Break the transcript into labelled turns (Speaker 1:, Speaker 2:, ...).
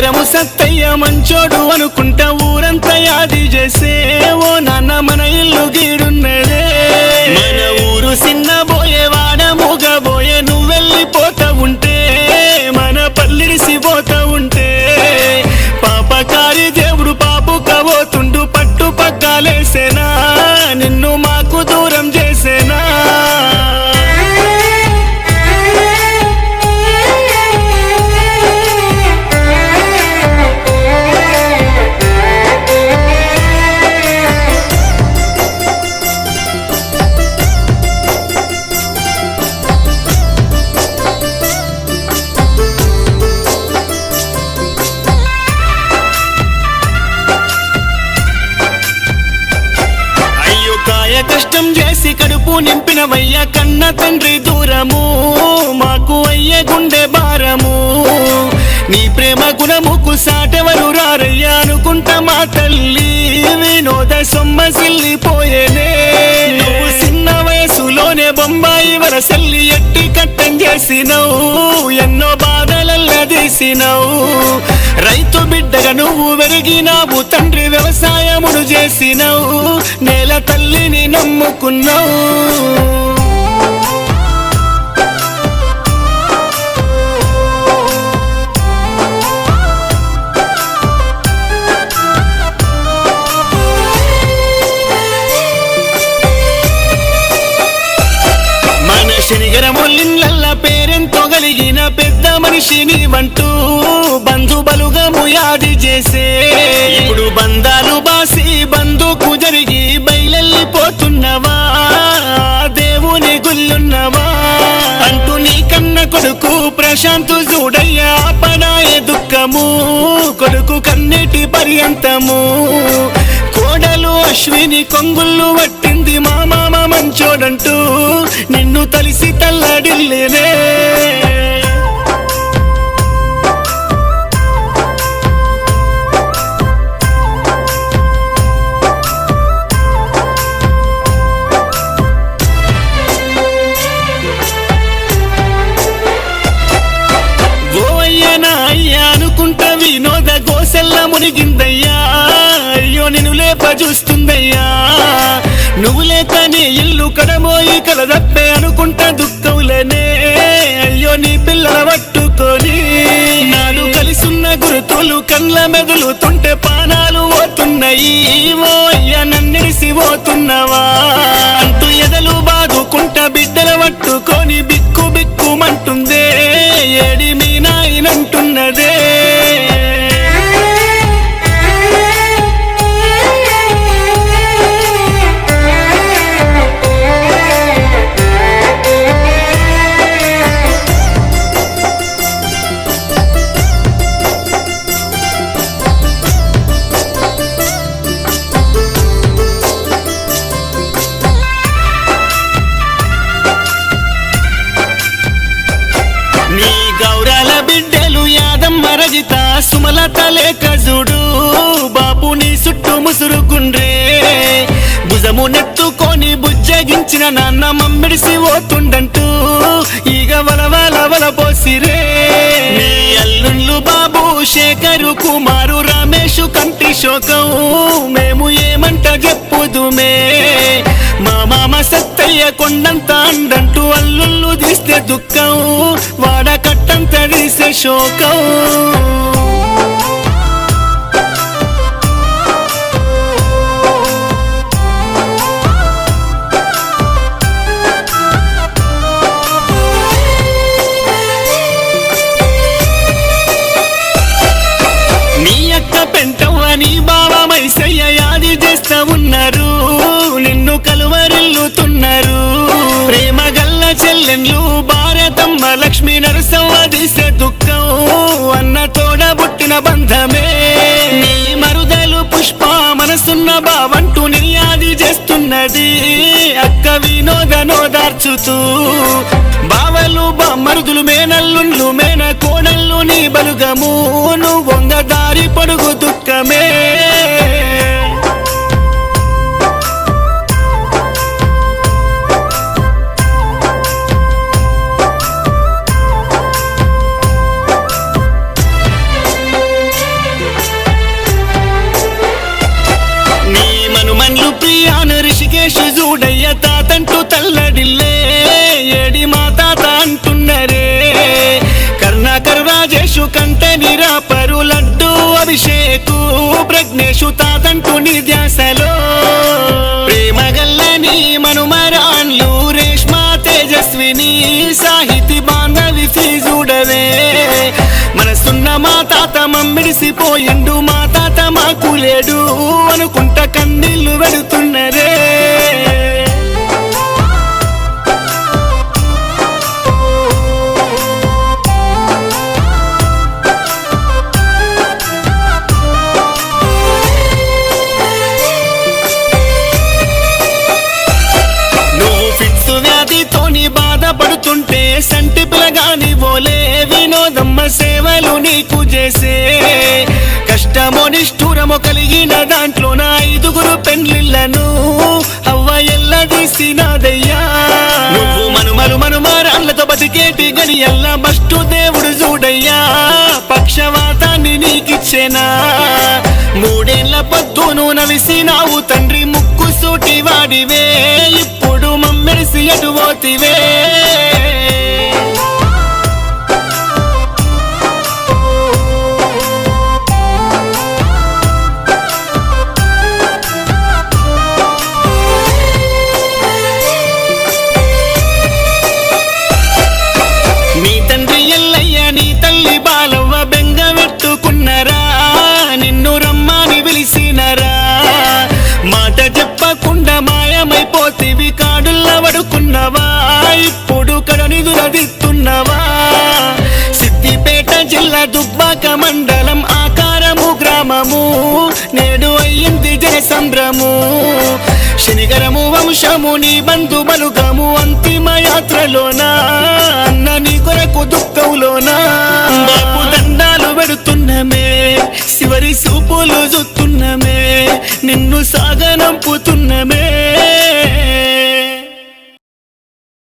Speaker 1: ఎరము సత్తయ్య మంచోడు అనుకుంటా ఊరంతా యాది చేసే. ఓ నాన్న మన ఇల్లు గీడున్నే నింపినవయ్య కన్న తండ్రి దూరము మాకు అయ్యే గుండె భారము. నీ ప్రేమ గుణముకు సాటెవరు రారయ్యా అనుకుంటా మా తల్లి వినోద సొమ్మసిల్లిపోయేనే నువ్వు చిన్న బొంబాయి వరసల్లి ఎట్టి కట్టం చేసినవు ఎన్నో బాధలల్లదీసినవు రైతు బిడ్డగా నువ్వు వెరిగినావు తండ్రి వ్యవసాయమును చేసినవు నేల తల్లిని నమ్ముకున్నావు. పెద్ద మనిషిని వంటూ బంధు బలుగా యాది చేసే. ఇప్పుడు బంధాలు బాసి బంధుకు జరిగి బయలెళ్ళిపోతున్నవా? దేవుని గుల్లున్నవా అంటూ నీ కన్న కొడుకు ప్రశాంతు చూడయ్యా పనాయ దుఃఖము కొడుకు కన్నెటి పర్యంతము. కోడలు అశ్విని కొంగుళ్ళు పట్టింది మా మామ మంచోడంటూ నిన్ను తలిసి తల్లడిల్లేనే. గోసెల్ల అయ్యో నేను లేప చూస్తుందయ్యా నువ్వు లేకనే ఇల్లు కడమోయి కలదప్పే అనుకుంటా దుఃఖములనే అయ్యో నీ పిల్లల పట్టుకొని నాడు కలిసున్న గురుతులు కండ్ల మెదులుతుంటే పానాలు పోతున్నాయి. ఓ అయ్యా నన్నిడిసి పోతున్నవా అంటూ ఎదలు బాదుకుంటా బిడ్డల పట్టుకొని బిక్కు బిక్కుమంటుందే. ఏడి గౌరాల బిడ్డలు యాదమ్మ రజిత సుమలత లేక చూడు బాబు నీ చుట్టూ ముసురుకుండ్రే. భుజము నెత్తుకొని బుజ్జగించిన నాన్న మమ్మిడిసి పోతుండంటూ ఈగ వలవల వల పోసిరే. నీ అల్లుళ్ళు బాబు శేఖరు కుమారు రమేషు కంటి శోకం. మేము ఏమంట చెప్పుదుమే మా మామ సత్తయ్య కొండంత అండంటూ అల్లుళ్ళు తీస్తే దుఃఖం. వాడ శోకం. నీ అక్క పెంటవ్వ నీ బావ మైసయ్య యాది చేస్తా ఉన్నారు. నిన్ను కలువరిల్లుతున్నారు. ప్రేమ గల్ల చెల్లెన్లు భారతమ్మ లక్ష్మీ వినోదనోదార్చుతూ బావలు బామరుదులు మేనల్లు మేన కోడళ్ళు నీ బలుగము నువ్వు దారి పడుగు దుఃఖమే. ప్రియాను రిషికేశు అభిషేకు ప్రజ్ఞేషు తాతంటూ నీ ధ్యాసలో. ప్రేమ గల్లని మనుమరాన్లు రేష్మా తేజస్విని సాహితి బాంధవి చూడవే మనసున్న మా తాత మమ్మిడిసిపోయిండు మా తాత మా కులేడు అనుకుంట కన్నీళ్ళు వెడుతున్నరే. సేవలు నీకు చేసే. కష్టమో నిష్ఠూరమో కలిగిన దాంట్లో నా ఐదుగురు పెండ్లిళ్ళను అవ్వ ఎల్లదీసినాదయ్యా నువ్వు మనుమలు మనుమారాళ్ళతో బతికేటి గడి ఎల్ల బస్టు దేవుడు చూడయ్యా. పక్షవాతాన్ని నీకిచ్చేనా. మూడేళ్ళ పొద్దును నవిసినావు తండ్రి ముక్కు సూటి వాడివే. ఇప్పుడు మమ్మెరిసి ఎటువోతివే కడనిదురదిస్తున్నవా సిద్దిపేట జిల్లా దుబ్బాక మండలం ఆకారము గ్రామము. నేడు అయ్యింది జయ సంభ్రము శనిగరము వంశము నీ బంధు బలుగము. అంతిమ యాత్రలోనా? అన్న నీ కొరకు దుఃఖంలోనా? బాపు దండాలు పెడుతున్నమే చివరి సూపులు చూస్తున్నమే నిన్ను సాగనంపుతున్నమే.